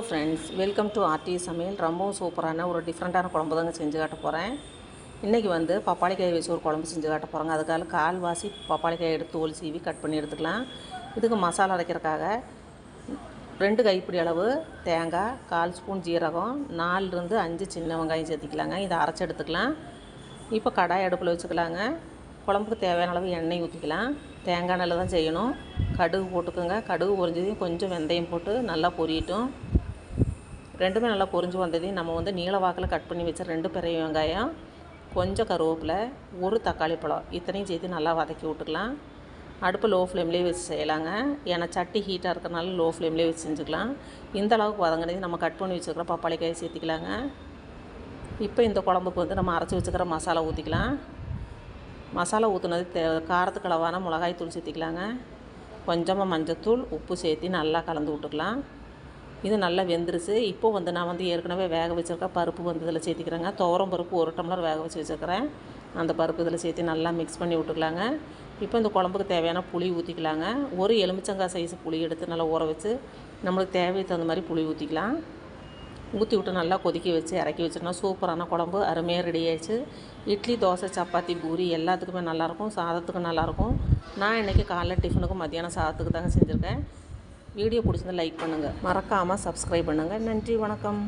Hello friends welcome to RT Samayal. ரொம்பவும் சூப்பரான ஒரு டிஃப்ரெண்ட்டான குழம்பு தாங்க செஞ்சு காட்ட போகிறேன் இன்றைக்கி வந்து பப்பாளிக்காய் வச்சு ஒரு குழம்பு செஞ்சு காட்ட போகிறோங்க அதுக்காக கால்வாசி பப்பாளிக்காய் எடுத்து தோல் சீவி கட் பண்ணி எடுத்துக்கலாம். இதுக்கு மசாலா அரைக்கிறதுக்காக ரெண்டு கைப்பிடி அளவு தேங்காய் கால் ஸ்பூன் ஜீரகம் நாலுலேருந்து அஞ்சு சின்ன வெங்காயம் சேர்த்திக்கலாங்க. இதை அரைச்சி எடுத்துக்கலாம். இப்போ கடாய் அடுப்பில் வச்சுக்கலாங்க. குழம்புக்கு தேவையான அளவு எண்ணெய் ஊற்றிக்கலாம் தேங்காய் நல்லா தான் செய்யணும். கடுகு போட்டுக்கோங்க. கடுகு பொரிஞ்சதையும் கொஞ்சம் வெந்தயம் போட்டு நல்லா பொரியட்டும். ரெண்டுமே நல்லா பொறிஞ்சு வந்ததையும் நம்ம வந்து நீள வாக்கில் கட் பண்ணி வச்ச ரெண்டு பெரிய வெங்காயம் கொஞ்சம் கருவேப்பிலை ஒரு தக்காளி பழம் இத்தனையும் சேர்த்து நல்லா வதக்கி விட்டுக்கலாம். அடுப்பு லோ ஃப்ளேம்லேயே வச்சு செய்யலாங்க. ஏன்னா சட்டி ஹீட்டாக இருக்கிறனால லோ ஃப்ளேம்லேயே வச்சு செஞ்சுக்கலாம். இந்த அளவுக்கு வதங்கினது நம்ம கட் பண்ணி வச்சுருக்கிற பப்பாளிக்காயை சேர்த்திக்கலாங்க. இப்போ இந்த குழம்புக்கு வந்து நம்ம அரைச்சி வச்சுக்கிற மசாலா ஊற்றிக்கலாம் மசாலா ஊற்றுனது தே காரத்துக்கு அளவான மிளகாய் தூள் சேர்த்திக்கலாங்க. கொஞ்சமாக மஞ்சத்தூள் உப்பு சேர்த்து நல்லா கலந்து விட்டுக்கலாம். இது நல்லா வெந்துருச்சு. இப்போ வந்து நான் வந்து ஏற்கனவே வேக வச்சுருக்க பருப்பு வந்து இதில் சேர்த்திக்கிறேங்க. துவரம் பருப்பு ஒரு டம்ளர் வேக வச்சு வச்சுருக்கிறேன். அந்த பருப்பு இதில் சேர்த்து நல்லா மிக்ஸ் பண்ணி விட்டுக்கலாங்க. இப்போ இந்த குழம்புக்கு தேவையான புளி ஊற்றிக்கலாங்க ஒரு எலுமிச்சங்காய் சைஸ் புளி எடுத்து நல்லா ஊற வச்சு நம்மளுக்கு தேவைக்கு தகுந்த மாதிரி புளி ஊற்றிக்கலாம் ஊற்றி விட்டு நல்லா கொதிக்க வச்சு இறக்கி வச்சிட்டோம்னா சூப்பரான குழம்பு அருமையாக ரெடி ஆயிடுச்சு. இட்லி தோசை சப்பாத்தி பூரி எல்லாத்துக்குமே நல்லாயிருக்கும் சாதத்துக்கும் நல்லாயிருக்கும் நான் இன்றைக்கி காலைல டிஃபனுக்கும் மத்தியானம் சாதத்துக்கு தாங்க செஞ்சுருக்கேன். வீடியோ பிடிச்சிருந்தா லைக் பண்ணுங்கள் மறக்காமல் சப்ஸ்கிரைப் பண்ணுங்கள் நன்றி வணக்கம்.